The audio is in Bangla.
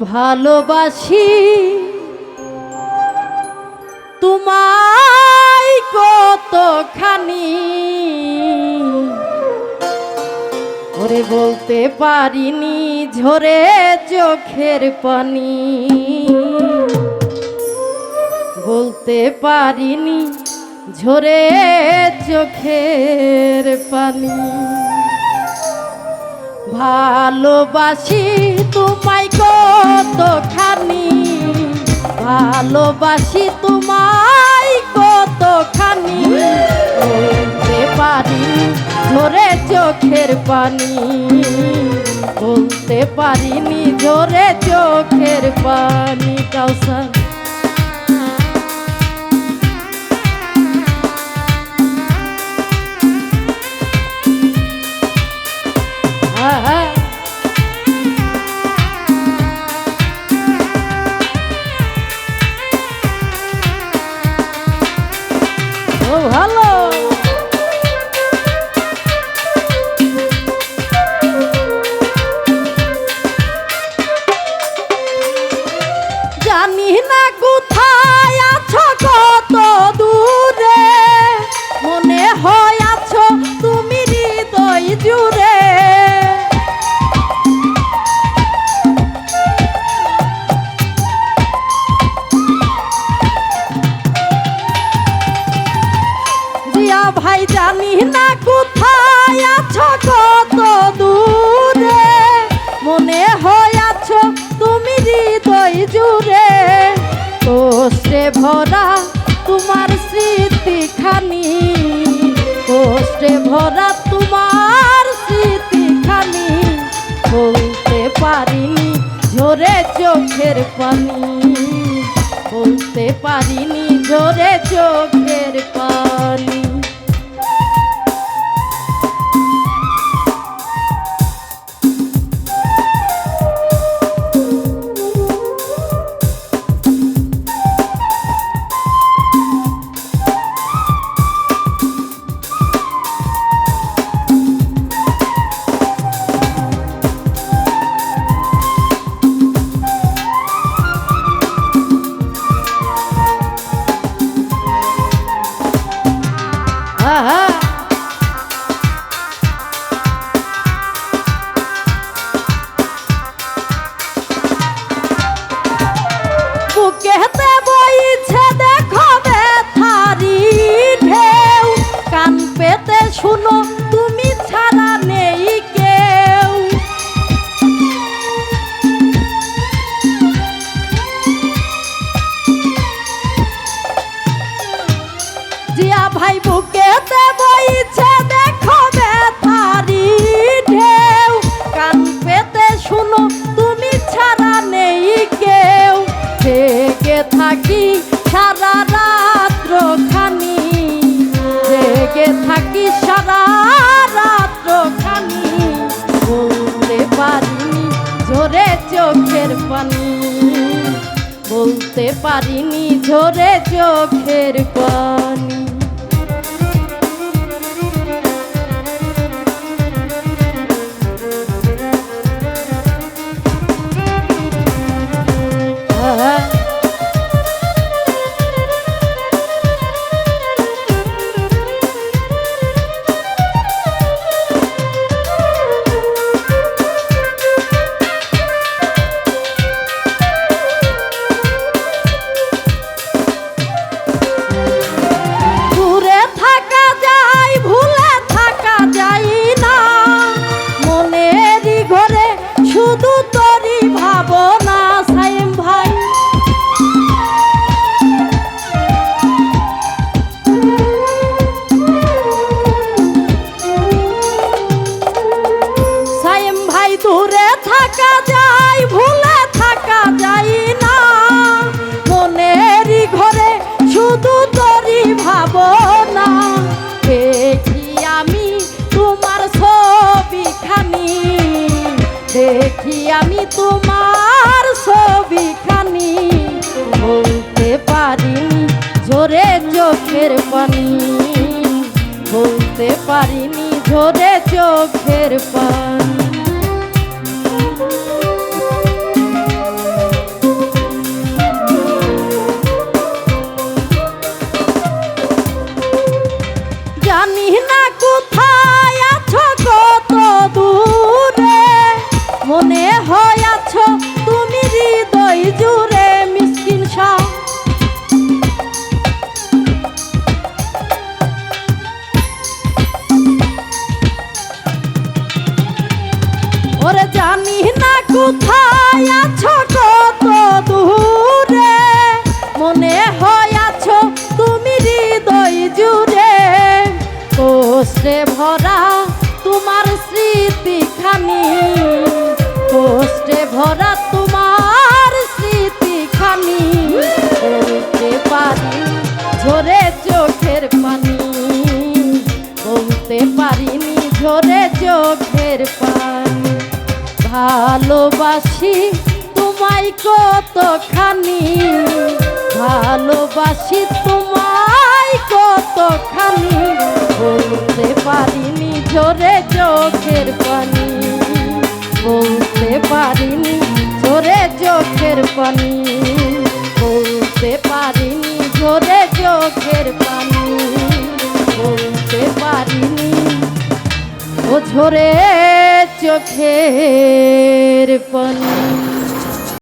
ভালোবাসি। তোমায় কতখানি ওরে বলতে পারিনি ঝরে চোখের পানি। বলতে পারিনি ঝরে চোখের পানি। ভালোবাসি তোমায় কতখানি? ভালোবাসি তোমায় কতখানি? বলতে পারি ঝরে চোখের পানি। বলতে পারিনি ঝরে চোখের পানি। কাউসান ভরা তোমার স্মৃতিখানি বলতে পারিনি ঝরে চোখের পানি। বলতে পারিনি ঝরে চোখ 出租 মুছতে পারিনি ঝরে চোখের পানি। ঝরে চোখের পানি। বলতে পারিনি ঝরে চোখের পানি। জানি না কোথায় আছো, কত দূরে। মনে হয় আছো তুমি হৃদয় জুড়ে। কোষে ভরা, তোমার স্মৃতি স্মৃতিখানি কোষে ভরা, তোমার স্মৃতিখানি বলতে পারি, ঝরে চোখের পানি। বলতে পারিনি, ঝরে চোখের পানি। ভালোবাসি, তোমায় কতখানি? ভালোবাসি, তোমায় কতখানি? বলতে পারিনি ঝরে চোখের পানি। বলতে পারিনি ঝরে চোখের পানি। বলতে পারিনি ঝরে চোখের পানি। বলতে পারিনি ও ঝরে চোখের পানি